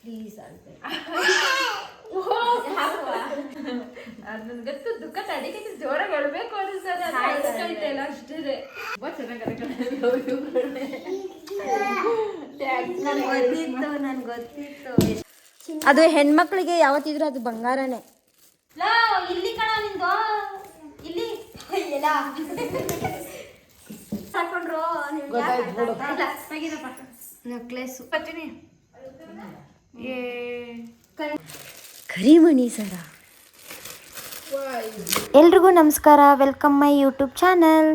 Please ಅಂತ ಅದು ಗೊತ್ತು ದುಃಖ ತಡಿಕೆ ಜೋರಾಗಿ ಹೇಳ್ಬೇಕು ಅಷ್ಟೇ ತುಂಬಾ ಗೊತ್ತಿತ್ತು ನನ್ಗೆ ಗೊತ್ತಿತ್ತು ಅದು ಹೆಣ್ಮಕ್ಳಿಗೆ ಯಾವತ್ತಿದ್ರು ಅದು ಬಂಗಾರನೇ. ಲೋ ಇಲ್ಲಿ ಕಣ ನಿಂದು. ಇಲ್ಲಿ. ಇಲ್ಲ? ಸಾಕೊಂಡ್ರು ನೆಕ್ಲೆಸ್. ಬರ್ತೀನಿ ಕರಿಮಣಿ ಸರ. ಎಲ್ರಿಗೂ ನಮಸ್ಕಾರ. ವೆಲ್ಕಮ್ ಮೈ ಯೂಟ್ಯೂಬ್ ಚಾನಲ್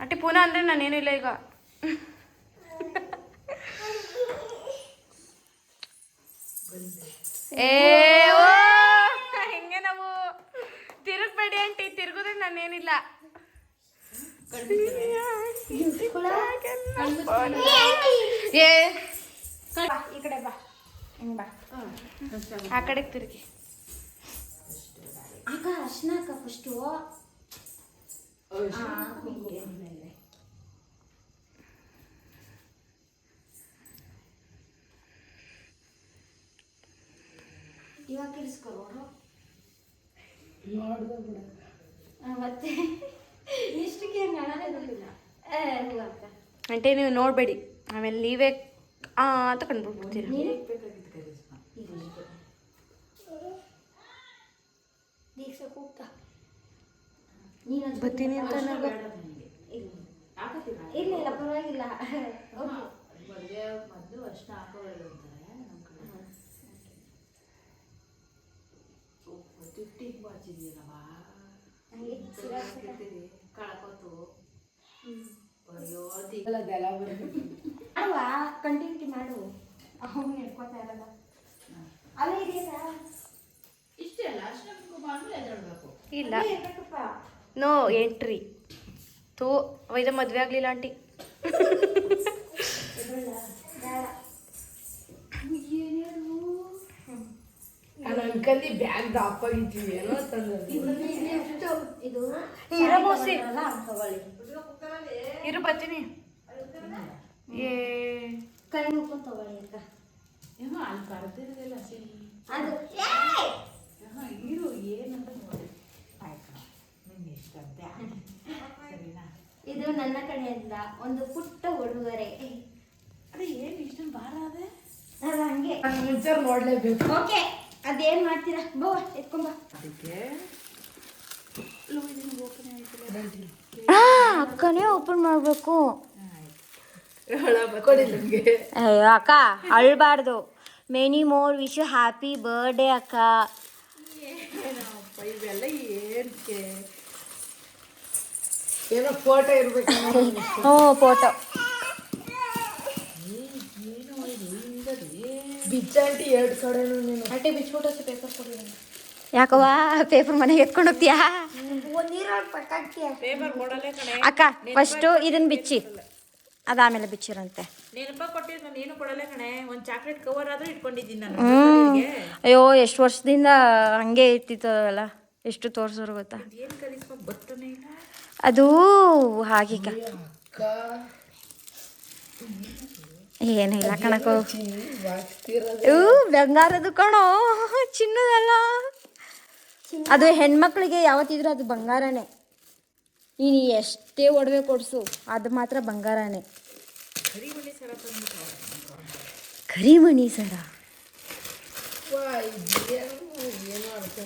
ಅಟ್ಟಿ ಪುನಃ ಅಂದ್ರೆ ನಾನೇನಿಲ್ಲ ಈಗ. ಏ ಓ, ಹೆಂಗೆ ನಾವು ತಿರುಗ್ಬೇಡಿ ಆಂಟಿ ತಿರುಗಿದ್ರೆ ನಾನೇನಿಲ್ಲ. ಏ. ಈ ಕಡೆ ಬಾ. ಹಿಂಗ್ ಬಾ. ಆ ಕಡೆಗೆ ತಿರುಗಿ. ಅಕ್ಕ ಅರ್ಶನ? ಅಕ್ಕ ಫಸ್ಟು ಇವಾಗ ಇರಿಸ್ಕೊಳ್ಳೋರು ಮತ್ತೆ? ಇಷ್ಟಕ್ಕೆ ಕಾಣದೇ ಬರಲಿಲ್ಲ ಏ ಹೂ ಅಕ್ಕ ಆಂಟಿ ನೀವು ನೋಡಬೇಡಿ. ಆಮೇಲೆ ನೀವೇ ಆ ಅಂತ ಕಂಡ್ಬಿಡ್ತೀರ? ಬರ್ತೀನಿ ಅಂತ ಇಲ್ಲ. ಇಲ್ಲ ಪರವಾಗಿಲ್ಲ. ಅಲ್ವಾ? ಕಂಟಿನ್ಯೂಟಿ ಮಾಡು. ಅವನು ಹಿಡ್ಕೊತಾ ಇರಲ್ಲ. ಅಲ್ಲೇ ಇದೆಯಾ ಇಲ್ಲ. ನೋ ಎಂಟ್ರಿ ತೋ ಇದು ಮದುವೆ ಆಗಲಿಲ್ಲ ಆಂಟಿ. ಅನ್ಕಂದಿ ಬ್ಯಾಗ್ ಡ್ರಾಪ್ ಆಗಿದ್ದೀವಿ ಏನೋ ಇದು ಇರೋ ತಗೊಳ್ಳಿ ಇರು ಬರ್ತೀನಿ. ಏ. ಕೈ ಮುಕ್ಕೊಂಡು ತಗೊಳ್ಳಿ ಅಕ್ಕ. ಏನೋ ಅಲ್ಲಿ ಅದು ಇರು ಏನಂತ ನೋಡಿ. ಆಯ್ತು ನಿಂಗೆ ಇಷ್ಟ ಬ್ಯಾಗ್ ಸರಿನಾ? ಇದು ನನ್ನ ಕಡೆಯಿಂದ ಒಂದು ಪುಟ್ಟ ಉಡುಗೊರೆ. ಅದೇ ಏನು ಇಷ್ಟೊಂದು ಭಾರ ಅದೇ? ಅದು ಹಂಗೆ. ಮುಂಚೆ ನೋಡ್ಲೇಬೇಕು. ಓಕೆ. ಅದೇನ್ ಮಾಡ್ತೀರಾ? ಬೋ ಎತ್ಕೊಂಬ ಅದಕ್ಕೆ ಆ ಅಕ್ಕನೇ ಓಪನ್ ಮಾಡಬೇಕು. ಕೊಡಿ ನಿಮಗೆ. ಅಕ್ಕ ಅಳ್ಬಾರ್ದು. Many more wish happy birthday ಅಕ್ಕ. ಏನಪ್ಪ ಇವೆಲ್ಲ ಏನಕ್ಕೆ ಏನೋ ಫೋಟೋ ಇರ್ಬೇಕು. ಹ್ಞೂ ಫೋಟೋ ಬಿಚ್ಚಂಟಿ ಎರಡು ಕಡೆನೂ ನೀನು. ಆಂಟಿ ಬಿಚ್ಬಿಟ್ಟು ಪೇಪರ್ ಕೊಡಿ ಯಾಕವ್ವ? ಪೇಪರ್ ಮನೆಗೆ ಎತ್ಕೊಂಡು ಹೋಗ್ತೀಯಾ? ಪೇಪರ್ ಕೊಡಲೇ ಕಣೆ. ಅಕ್ಕ ಫಸ್ಟು ಇದನ್ನ ಬಿಚ್ಚಿ. ಅದಾಮೇಲೆ. ಬಿಚ್ಚಿರಂತೆ. ನೆನಪ ಕೊಟ್ಟಿದ್ದು ನಾನು ಏನು ಕೊಡಲೇ ಕಣೆ. ಒಂದು ಚಾಕ್ಲೇಟ್ ಕವರ್ ಆದ್ರೂ ಇಟ್ಕೊಂಡಿದ್ದೀನಿ ನಾನು ಹ್ಮ್. ಅಯ್ಯೋ ಎಷ್ಟು ವರ್ಷದಿಂದ ಹಂಗೆ ಇರ್ತಿತ್ತು ಅಲ್ಲ ಎಷ್ಟು ತೋರ್ಸೋರು ಗೊತ್ತಾ? ಏನು ಇಲ್ಲ. ಅದು ಏನಿಲ್ಲ ಕಣಕು. ಇವು ಬಂಗಾರದು ಕಣೋ ಚಿನ್ನದಲ್ಲ. ಅದು ಹೆಣ್ಮಕ್ಳಿಗೆ ಯಾವತ್ತಿದ್ರು ಅದು ಬಂಗಾರನೇ. ನೀನು ಎಷ್ಟೇ ಒಡವೆ ಕೊಡ್ಸು ಅದು ಮಾತ್ರ ಬಂಗಾರನೇ. ಕರಿಮಣಿ ಸರ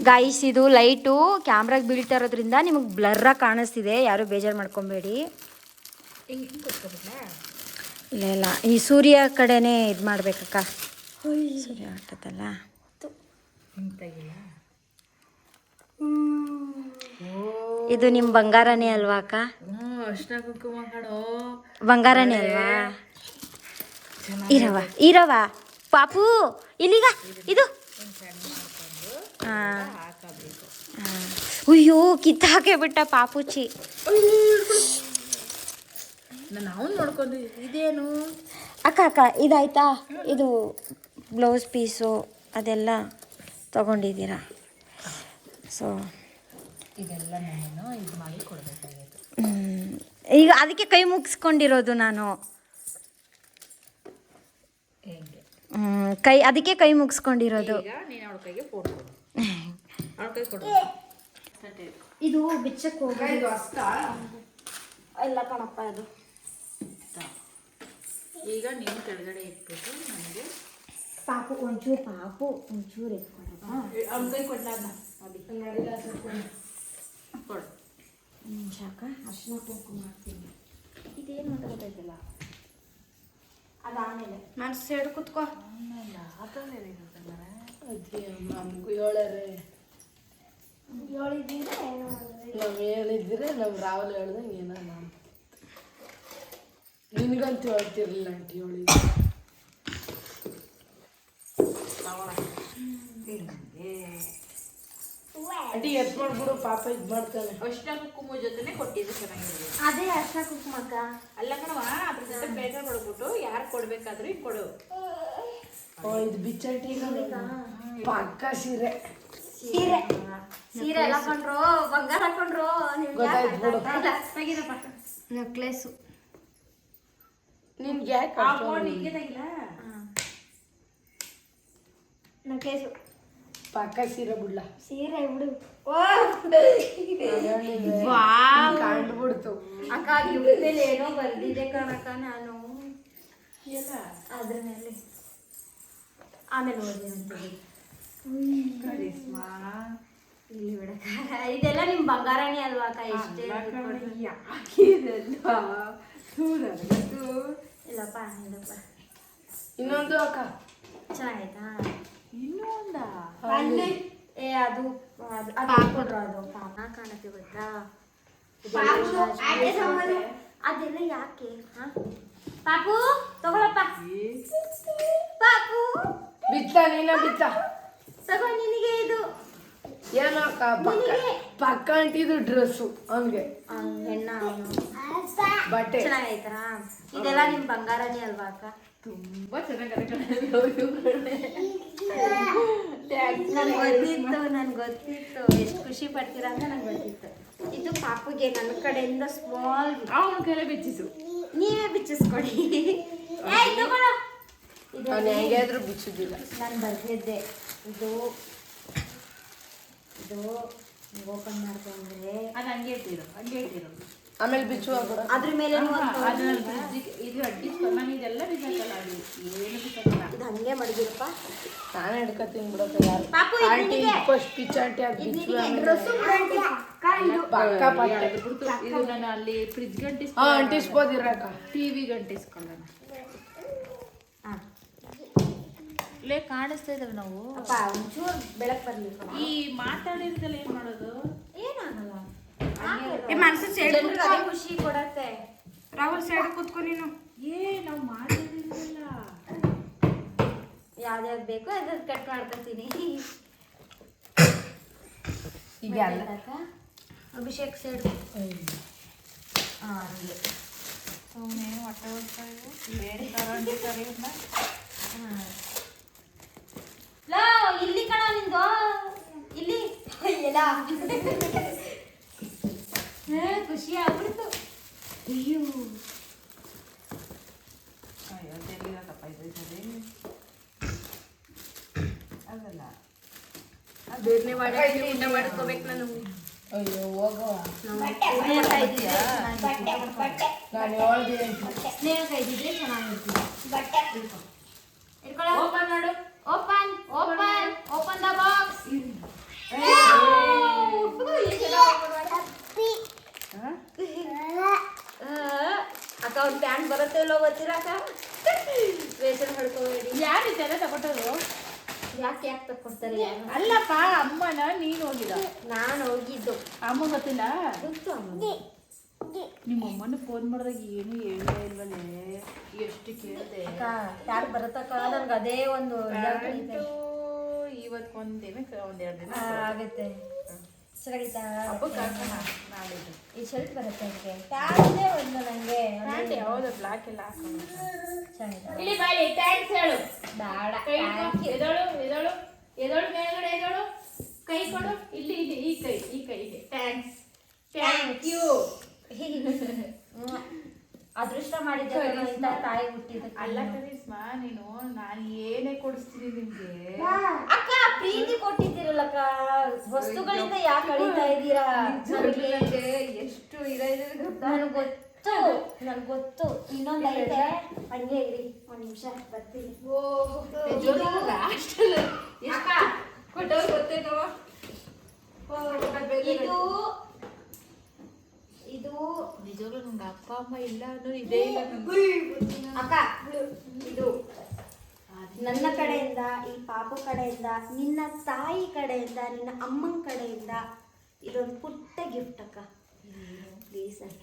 ಗಾಯಿಸ್ ಇದು ಲೈಟು ಕ್ಯಾಮ್ರಾಗೆ ಬೀಳ್ತಾ ಇರೋದ್ರಿಂದ ನಿಮಗೆ ಬ್ಲರ್ರಾಗಿ ಕಾಣಿಸ್ತಿದೆ. ಯಾರು ಬೇಜಾರು ಮಾಡ್ಕೊಬೇಡಿ. ಇಲ್ಲ ಇಲ್ಲ. ಈ ಸೂರ್ಯ ಕಡೆನೇ ಇದು ಮಾಡ್ಬೇಕಕ್ಕ. ಸೂರ್ಯ ಆಟದಲ್ಲ? ಇದು ನಿಮ್ಮ ಬಂಗಾರನೇ ಅಲ್ವಾ ಅಕ್ಕ? ಬಂಗಾರನೇ ಅಲ್ವಾ? ಇರವ ಇರವ ಪಾಪು ಇಲ್ಲಿಗ ಇದು. ಹಾ. ಹಾ. ಅಯ್ಯೋ ಕಿತ್ತಾಕೆ ಬಿಟ್ಟ ಪಾಪುಚಿ ನಾನು ಅವನು ನೋಡ್ಕೊಂಡು ಇದೇನು? ಅಕ್ಕ ಅಕ್ಕ ಇದಾಯ್ತಾ? ಇದು ಬ್ಲೌಸ್ ಪೀಸು ಅದೆಲ್ಲ ತಗೊಂಡಿದ್ದೀರಾ? ಸೊ ಇದೆಲ್ಲ ನಾನು ಇದು ಮಾಡಿ ಕೊಡಬೇಕಾಗಿತ್ತು. ಈಗ ಅದಕ್ಕೆ ಕೈ ಮುಗಿಸ್ಕೊಂಡಿರೋದು ನಾನು. ಕೈ ಅದಕ್ಕೆ ಕೈ ಮುಗಿಸ್ಕೊಂಡಿರೋದು. ಇದು ಬಿಚ್ಚಕ್ಕೆ ಹೋಗಿ ಇದು ಅಷ್ಟ ಇಲ್ಲ ಕಣಪ್ಪ ಅದು ಈಗ ನೀನು ಕೆಳಗಡೆ ಇಟ್ಬಿಟ್ಟು ನನಗೆ ಪಾಪು ಒಂಚೂರು ಪಾಪು ಒಂಚೂರು ಎತ್ಕೊಡಪ್ಪ ಕೊಡ್ಲಾರ್ದ. ಕೊಡು. ಅರ್ಶಿನ ಕುಂಕುಮ ಮಾಡ್ತೀನಿ ಇದೇನು ಅಂತ ಅದಾಮೇಲೆ ಅದಾದಮೇಲೆ. ನಾನು ಸೈಡ್ ಕುತ್ಕೋ. ಅಜ್ಜಿ ನಮ್ಗೂ ಹೇಳರೆ ಹೇಳಿದ್ರೆ ನಾವು ಹೇಳಿದ್ರೆ ನಾವು ರಾಹುಲ್ ಹೇಳ್ದಂಗೆ ಏನೋ ನಾನು ನಿನ್ಗಂತೂ ಹೇಳ್ತಿರ್ಲಿಲ್ಲ ಆಂಟಿ ಹೇಳಿದ್ರು ಆಂಟಿ ಎತ್ ಮಾಡ್ಬಿಡು ಪಾಪ ಇದು ಮಾಡ್ತಾನೆ. ಅಷ್ಟ ಕುಂಕುಮ ಜೊತೆನೆ ಕೊಟ್ಟಿದ್ದು ಚೆನ್ನಾಗಿದೆ. ಅದೇ ಅರ್ಶಿನ ಕುಂಕುಮಕ್ಕ. ಅಲ್ಲ ಕಣವ ಅದ್ರ ಜೊತೆ ಬೇಗ ಕೊಡ್ಬಿಟ್ಟು ಯಾರು ಕೊಡ್ಬೇಕಾದ್ರೂ ಕೊಡು. ಓ ಇದು ಬಿಚ್ಚಟ್ಟಿ ಪಕ್ಕ ಸೀರೆ. ಸೀರೆ. ಸೀರೆ ಎಲ್ಲ ಹಾಕೊಂಡ್ರು ಬಂಗಾರ ಹಾಕೊಂಡ್ರು. ಗೊತ್ತಾಯ್ತು ಬಿಡು. ನೆಕ್ಲೆಸು. ನಿನ್ಗೆ ಯಾಕೆ ತೆಗಿಲ ನೆಕ್ಲೆಸು ಪಕ್ಕ ಸೀರೆ ಬಿಡ್ಲ. ಸೀರೆ ಬಿಡು. ಕಂಡ್ಬಿಡ್ತು. ಅಕ್ಕ ಇವ್ರದಲ್ಲಿ ಏನೋ ಬರ್ದಿದೆ ಕಣಕ್ಕ ನಾನು. ಅದ್ರ ಮೇಲೆ. ಆಮೇಲೆ ಓದಿ ಇಲ್ಲಿ ಬಿಡಕ್ಕ ಇದೆಲ್ಲ ನಿಮ್ ಬಂಗಾರನೇ ಅಲ್ವಾ ಅಕ್ಕ? ಇಷ್ಟೇ ಇಲ್ಲಪ್ಪ ಇಲ್ಲಪ್ಪ. ಇನ್ನೊಂದು ಅಕ್ಕ. ಚೆನ್ನಾಗೈತಾ? ಇನ್ನೂ ಒಂದ ಅಲ್ಲಿ. ಏ ಅದು ಅದು ಅದು ಹಾಕೊಂಡ್ರು ಅದು. ಪಾಪ ಕಾಣತ್ತೆ ಗೊತ್ತಾ? ಅದೆಲ್ಲ ಯಾಕೆ? ಹಾ? ಪಾಪು ತಗೊಳಪ್ಪ. ಪಾಪು. ಬಿತ್ತ ನೀನ ಬಿತ್ತ ತಗೋ ನಿನಗೆ ಇದು. ಏನೋ ಅಕ್ಕ ಪಕ್ಕ ಪಕ್ಕ ಅಂಟಿದು ಡ್ರೆಸ್ಸು ಹಂಗೆ. ಹೆಣ್ಣ ಬಟ್ಟೆ. ಚೆನ್ನಾಗೈತಾ ಇದೆಲ್ಲ ನಿಮ್ ಬಂಗಾರನೇ ಅಲ್ವಾ ಅಕ್ಕ? ತುಂಬಾ ನನ್ಗೆ ಗೊತ್ತಿತ್ತು ನನ್ಗೆ ಗೊತ್ತಿತ್ತು. ಎಷ್ಟು ಖುಷಿ ಪಡ್ತೀರಾ ಅಂತ ನಂಗೆ ಗೊತ್ತಿತ್ತು. ಇದು ಪಾಪುಗೆ ನನ್ನ ಕಡೆಯಿಂದ ಸ್ಮಾಲ್ ಅವನ ಕೈಲೇ ಬಿಚ್ಚಿಸು. ನೀವೇ ಬಿಚ್ಚಿಸ್ಕೊಡಿ. ಹೇಗಾದ್ರೂ ಬಿಚ್ಚಿದ್ದಿಲ್ಲ. ನಾನು ಬರ್ತಿದ್ದೆ ಇದು ಇದು ಓಪನ್ ಮಾಡ್ಕೊಂಡ್ರೆ. ಅದು ಹಂಗೆ ಇಟ್ಟಿರು ಹಂಗೆ ಇಟ್ಟಿರು. ಆಮೇಲೆ ಬಿಚ್ಚುವಾಗ ಅದ್ರ ಮೇಲೆ ಇದು ಅಡ್ಡಿ ನಾನು ಇದೆಲ್ಲ ಬಿಸಾಕಲ್ಲ ಅದು. ಏನು ಬಿಸಾಕಲ್ಲ ಇದು ಹಂಗೆ ಮಡಗಿರಪ್ಪ ನಾನು ಹಿಡ್ಕತೀನಿ ಬಿಡಪ್ಪ ಯಾರು. ಪಾಪು ಇದು ಆಂಟಿ. ಫಸ್ಟ್ ಪಿಚ್ ಆಂಟಿ ಅದು ಇದು ಬಿಚ್ಚು ಪಕ್ಕ ಇದು ಪಕ್ಕ ಪಕ್ಕ. ಅದು ಬಿಡ್ತು. ಇದು ನಾನು ಅಲ್ಲಿ ಫ್ರಿಜ್ ಗಂಟಿಸ್ ಹಾ ಅಂಟಿಸ್ಬೋದಿರಕ್ಕ ಟಿವಿ ಗಂಟಿಸ್ಕೊಳ್ಳೋಣ. ಹಾ. ಲೇ ಕಾಣಿಸ್ತಾ ಇದಾವೆ ನಾವು. ಅಪ್ಪ ಒಂಚೂರು ಬೆಳಕು ಬರ್ಲಿ. ಈ ಮಾತಾಡಿರೋದೆಲ್ಲ ಏನು ಮಾಡೋದು? ಏನಾಗಲ್ಲ ಮನಸ್ಸು ಸೈಡ್ ಅದೇ ಖುಷಿ ಕೊಡತ್ತೆ. ರಾಹುಲ್ ಸೈಡ್ ಕೂತ್ಕೊ ನೀನು. ಏ ನಾವು ಮಾತಾಡಿರೋದಲ್ಲ ಯಾವ್ದ್ಯಾವ್ದು ಬೇಕೋ ಅದ್ರದ್ದು ಕಟ್ ಮಾಡ್ಕೊತೀನಿ. ಈಗ ಅಭಿಷೇಕ್ ಸೈಡ್. ಹಂಗೆ. ಸುಮ್ಮನೆ ಹೊಟ್ಟೆ ಹೊಡ್ತಾ ಲೋ ಇಲ್ಲಿ ಕಣ ನಿಂದು. ಇಲ್ಲಿ. ಎಲ್ಲ. ಖುಷಿ ಆಗ್ಬಿಡ್ತು ಅಯ್ಯೋ ಅಯ್ಯೋ ತೆಗಿರತ್ತಪ್ಪ ಇದು ಸರಿ ಅದಲ್ಲ ಬೇಗನೆ ಮಾಡಿ ಊಟ ಮಾಡ್ಕೋಬೇಕು ನಾನು ಅಯ್ಯೋ ಹೋಗವ ಸ್ನೇಹಕಾಯಿ ಇದ್ದಿದ್ರೆ ನಾನು ಹೇಳ್ದೆ ಸ್ನೇಹಕಾಯಿ ಇದ್ದಿದ್ರೆ ಚೆನ್ನಾಗಿರ್ತೀನಿ ಇಟ್ಕೊಳ್ಳೋ ಓಪನ್ ಮಾಡು open open open the box ಅಕ್ಕ ಅವ್ರ ಪ್ಯಾಂಟ್ ಬರುತ್ತೆ ಇಲ್ಲೋ ಗೊತ್ತಿಲ್ಲ ಅಕ್ಕ? ವೇಷನ್ ಹೊಡ್ಕೋಬೇಡಿ ಯಾರು ಇದೆಲ್ಲ ತಗೊಂಡರು? ಯಾಕೆ ಯಾಕೆ ತಕ್ಕೊಡ್ತಾರೆ ಯಾರು? ಅಲ್ಲಪ್ಪ ಅಮ್ಮನ ನೀನು ಹೋಗಿದ ನಾನು ಹೋಗಿದ್ದು. ಅಮ್ಮ ಗೊತ್ತಿಲ್ಲ? ಗೊತ್ತು ಅಮ್ಮ. ನಿಮ್ಮ ಅಮ್ಮನ ಫೋನ್ ಮಾಡಿದಾಗ ಏನು ಹೇಳೇ ಇಲ್ವಲ್ಲೇ ಎಷ್ಟು ಕೇಳಿದೆ? ಅಕ್ಕ ಯಾರು ಬರುತ್ತಕ್ಕ? ನನ್ಗೆ ಅದೇ ಒಂದು. ಇವತ್ತು ಒಂದು ಒಂದೆರಡು ದಿನ ಆ, ಆಗುತ್ತೆ. ಚೆನ್ನಾಗಿತ್ತಾ ಹಬ್ಬಕ್ಕೆ ಹಾಕೋಣ ನಾಳಿದ್ದು ಈ ಶರ್ಟ್ ಬರುತ್ತೆ ನನಗೆ. ಯಾವುದೇ ಒಂದು ನನಗೆ ಪ್ಯಾಂಟ್? ಯಾವ್ದು ಬ್ಲಾಕ್ ಎಲ್ಲ ಚೆನ್ನಾಗಿದೆ. ಇಲ್ಲಿ ಬಾಯಿ ಟ್ಯಾಂಕ್ಸ್ ಹೇಳು. ಬೇಡ ಕೈ. ಎದಳು ಎದಳು ಎದಳು ಮೇಲ್ಗಡೆ ಎದಳು? ಕೈ ಕೊಡು ಇಲ್ಲಿ ಇಲ್ಲಿ ಈ ಕೈ ಈ ಕೈಗೆ ಥ್ಯಾಂಕ್ಸ್ ಥ್ಯಾಂಕ್ ಯು ಅದೃಷ್ಟ ಮಾಡಿದ್ದೆ ಇಂಥ ತಾಯಿ ಹುಟ್ಟಿದ ಅಲ್ಲ ಕರೀಸ್ಮಾ ನೀನು ನಾನು ಏನೇ ಕೊಡಿಸ್ತೀನಿ ನಿಮಗೆ ಅಕ್ಕ ಪ್ರೀತಿ ಕೊಟ್ಟಿದ್ದೀರಲ್ಲಕ್ಕ. ವಸ್ತುಗಳಿಂದ ಯಾಕೆ ಅಳಿತಾ ಇದ್ದೀರಾ? ನನಗೆ ಎಷ್ಟು ಇದೆ ಗೊತ್ತಾ? ನನಗೆ ಗೊತ್ತು. ನನಗೆ ಗೊತ್ತು. ಇನ್ನೊಂದು ಐತೆ. ಹಂಗೆ ಇರಿ. ಒಂದು ನಿಮಿಷ. ಬರ್ತೀನಿ. ಕೊಟ್ಟವ್ರು ಗೊತ್ತೇನವ? ಇದು ಇದು ನಿಜವಾಗ್ಲೂ ನಂಗೆ ಅಪ್ಪ ಅಮ್ಮ ಇಲ್ಲ ಅನ್ನೋ ಇದೇ ಇಲ್ಲ ಅಕ್ಕ ಇದು ನನ್ನ ಕಡೆಯಿಂದ ಈ ಪಾಪು ಕಡೆಯಿಂದ ನಿನ್ನ ತಾಯಿ ಕಡೆಯಿಂದ ನಿನ್ನ ಅಮ್ಮನ ಕಡೆಯಿಂದ ಇದೊಂದು ಪುಟ್ಟ ಗಿಫ್ಟ್ ಅಕ್ಕ. ಪ್ಲೀಸ್ ಅದು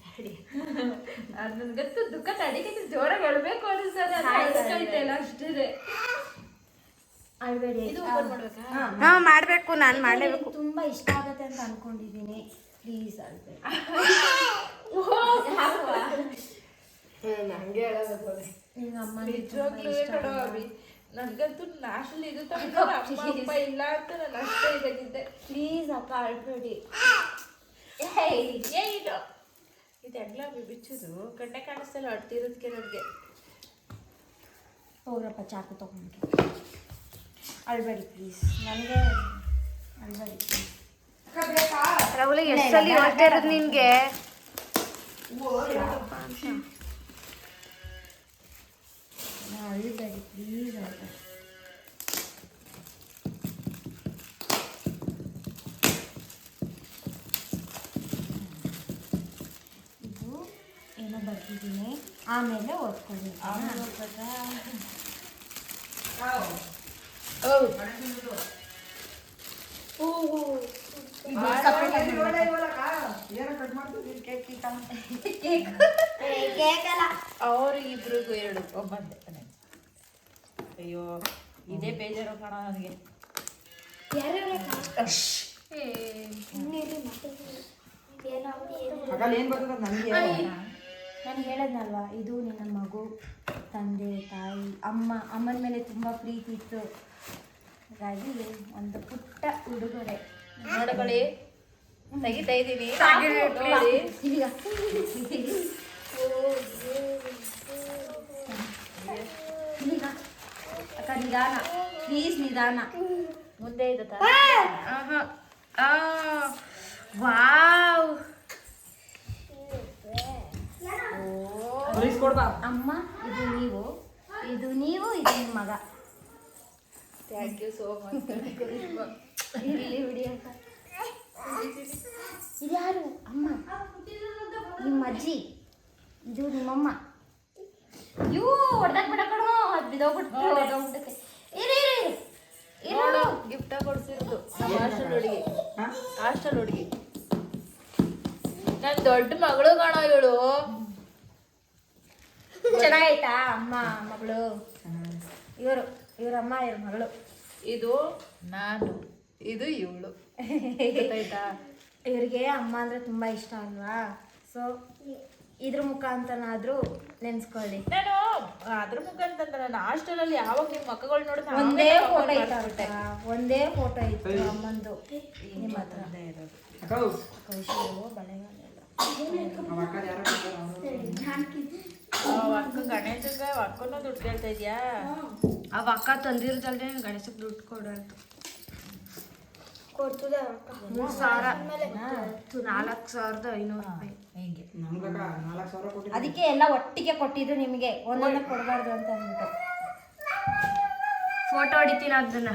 ನನ್ಗೆ ಗೊತ್ತು ದುಃಖ ತಡಿಕೆ ಜೋರಾಗಿ ಹೇಳ್ಬೇಕು ಅಳ್ತೈತೆಲ್ಲ ಅಷ್ಟಿದೆ. ಅಳ್ಬೇಡಿ. ಇದು open ಮಾಡ್ಬೇಕಾ? ಹಾ ಮಾಡ್ಬೇಕು ನಾನು ಮಾಡಲೇಬೇಕು. ತುಂಬಾ ಇಷ್ಟ ಆಗುತ್ತೆ ಅಂತ ಅನ್ಕೊಂಡಿದ್ದೀನಿ ಪ್ಲೀಸ್ ಅಳ್ಬೇಡಿ. ನಂಗೆ ಹೇಳೋದು. ನಿನ್ನ ಅಮ್ಮ ನಿಜವಾಗ್ಲೂ ಕಡೋ ಅಭಿ. ನನ್ಗಂತೂ ನ್ಯಾಷನಲ್ ಇದು ತನಕ ಅಮ್ಮ ಅಪ್ಪ ಇಲ್ಲ ಅಂತ ನಾನು ಅಷ್ಟೇ ಇದಾಗಿದ್ದೆ ಪ್ಲೀಸ್ ಅಪ್ಪ ಅಳ್ಬೇಡಿ. ಏಯ್, ಏ ಇದು. ಇದೆಲ್ಲ ಬಿಚ್ಚುದು. ಕಣ್ಣೆ ಕಾಣಿಸ್ತಲ್ಲ ಅಡ್ತಿರೋದಕ್ಕೆ ನನಗೆ ಹೋಗ್ರಪ್ಪ ಚಾಕು ತಗೊಂಡು. ಅಳ್ಬೇಡಿ ಪ್ಲೀಸ್ ನನಗೆ ಅಳ್ಬೇಡಿ ಪ್ಲೀಸ್ ರಾಹುಲಿಗೆ ಎಷ್ಟು ಸಲ ಹೇಳ್ತಾ ಇರೋದು ನಿನ್ಗೆ? ಅಳ್ಬೇಡಿ ಪ್ಲೀಸ್ ಅಳ್ಬೇಡಿ ಇದು ಏನೋ ಬರ್ತಿದ್ದೀನಿ ಆಮೇಲೆ ಓದ್ಕೊಳ್ಳಿ ಕೇಕಲ್ಲ ಅವ್ರು ಇಬ್ರಿಗೂ ಎರಡು ಒಬ್ಬಂದೆ. ಅಯ್ಯೋ ಇದೇ ಬೇಜಾರು ಕಾಣ ನನಗೆ. ನಾನು ಹೇಳದ್ನಲ್ವಾ ಇದು ನಿನ್ನ ಮಗು ತಂದೆ ತಾಯಿ ಅಮ್ಮ ಅಮ್ಮನ ಮೇಲೆ ತುಂಬ ಪ್ರೀತಿ ಇತ್ತು. ಹಾಗಾಗಿ ಒಂದು ಪುಟ್ಟ ಉಡುಗೊರೆ. ನೋಡ್ಕೊಳ್ಳಿ ತೆಗಿತಾ ಇದ್ದೀನಿ. ನಿಧಾನ. ಪ್ಲೀಸ್ ನಿಧಾನ. ಮುಂದೆ ಇದೆ ವಾವ್. ಕಳಿಸ್ಕೊಡ್ಬಾ ಅಮ್ಮ ಇದು ನೀವು. ಇದು ನೀವು ಇದು ನಿಮ್ಮ ಮಗ. ಥ್ಯಾಂಕ್ ಯು ಸೋ ಮಚ್ ಇಲ್ಲಿ ಬಿಡಿ ಅಂತ. ಇದ್ಯಾರು ಅಮ್ಮ. ನಿಮ್ಮ ಅಜ್ಜಿ. ಇದು ನಿಮ್ಮಮ್ಮ. ಇವು ಹೊಡ್ದಾಕ್ ಬಿಡಕಡು ಬಿದೋಗ್ಬಿಟ್ಟು ಹೊರ್ಟೋಗ್ಬಿಟ್ಟೈತೆ. ಇರು ಇರು. ಇರು. ಇರು ಗಿಫ್ಟ್ ಕೊಡ್ಸಿರೋದು. ನಮ್ಮ ಹಾಸ್ಟೆಲ್ ಹುಡುಗಿ. ಹಾಸ್ಟೆಲ್ ಹುಡುಗಿ. ನನ್ನ ದೊಡ್ಡ ಮಗಳು ಕಾಣೋ ಇವಳು. ಚೆನ್ನಾಗೈತಾ ಅಮ್ಮ ಮಗಳು? ಇವರು ಇವರಮ್ಮ ಇವ್ರ ಮಗಳು? ಇದು ನಾನು ಇದು ಇವಳು. ಇವ್ರಿಗೆ ಅಮ್ಮ ಅಂದ್ರೆ ತುಂಬಾ ಇಷ್ಟ ಅಲ್ವಾ? ಸೊ ಇದ್ರ ಮುಖಾಂತನಾದ್ರೂ ನೆನ್ಸ್ಕೊಳ್ಳಿ. ನಾನು ಅದ್ರ ಮುಖಾಂತರ ನಾನು ಹಾಸ್ಟೆಲ್ ಅಲ್ಲಿ ಯಾವಾಗ ನಿಮ್ಮ ಮಕ್ಕಳು ನೋಡಿದ್ರೆ ಒಂದೇ ಫೋಟೋ ಇತ್ತು ಒಂದೇ ಫೋಟೋ ಇತ್ತು ಅಮ್ಮಂದು. ನಿಮ್ಮ ಹತ್ರ. ಕೌಶಲ್ಯವು ಗಣೇಶಗೆ ಅಕ್ಕನೂ ದುಡ್ಡು ಕೇಳ್ತಾ ಇದೆಯಾ? ಅವ ಅಕ್ಕ ತಂದಿರೋದಲ್ದೆ ಗಣೇಶಕ್ಕೆ ದುಡ್ಡು ಕೊಡು ಅಂತ. ಮೂರು ಸಾವಿರ. ನಾಲ್ಕು ಸಾವಿರದ ಐನೂರು ರೂಪಾಯಿ. ಹಿಂಗೆ? ಅದಕ್ಕೆ ಎಲ್ಲ ಒಟ್ಟಿಗೆ ಕೊಟ್ಟಿದ್ದು ನಿಮಗೆ ಒಂದೊಂದು ಕೊಡಬಾರ್ದು ಅಂತ ಅಂದ್ಬಿಟ್ಟು. ಫೋಟೋ ಹೊಡಿತೀನಿ ಅದನ್ನ